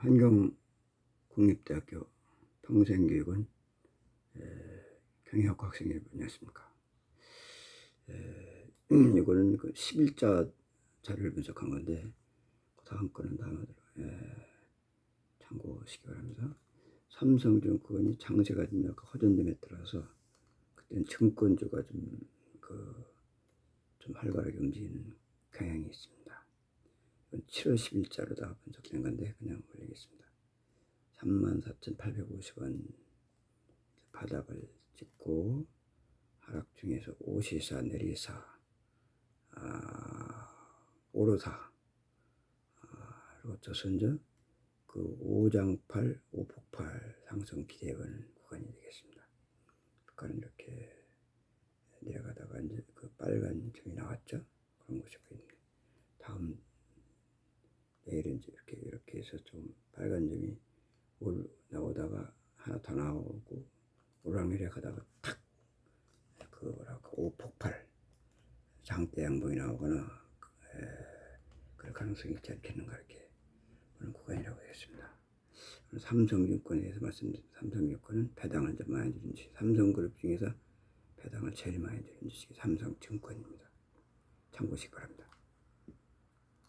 한경국립대학교 평생교육원 에, 경영학과 학생 여러분 안녕하십니까. 에, 이거는 그 11자 자료를 분석한 건데 그 다음 거는 다음으로 에, 참고하시기 바랍니다. 삼성증권이 장세가 좀 약간 허전됨에 따라서 그때는 증권주가 좀 그, 좀 활발하게 움직이는 경향이 있습니다. 이건 7월 10일자로 다 분석된 건데 그냥 올리겠습니다. 34,850원 바닥을 찍고 하락 중에서 오시사 내리사 아, 오르사 아, 그리고 조선저 그 오장팔 오폭팔 상승 기대하는 구간이 되겠습니다. 주가는 이렇게 내려가다가 이제 그 빨간 점이 나왔죠. 그런 것이 보입니다. 다음 내일은 이제 이렇게 이렇게 해서 좀 빨간 점이 올 나오다가 하나 더 나오고 오락내려 가다가 탁 그 뭐랄까 오폭발 장대 양봉이 나오거나 에, 그럴 가능성이 있지 않겠는가 이렇게 그런 구간이라고 하겠습니다. 삼성증권에 대해서 말씀드린 삼성증권은 배당을 좀 많이 주는 주식 삼성그룹 중에서 배당을 제일 많이 주는 주식이 삼성증권입니다. 참고하시기 바랍니다.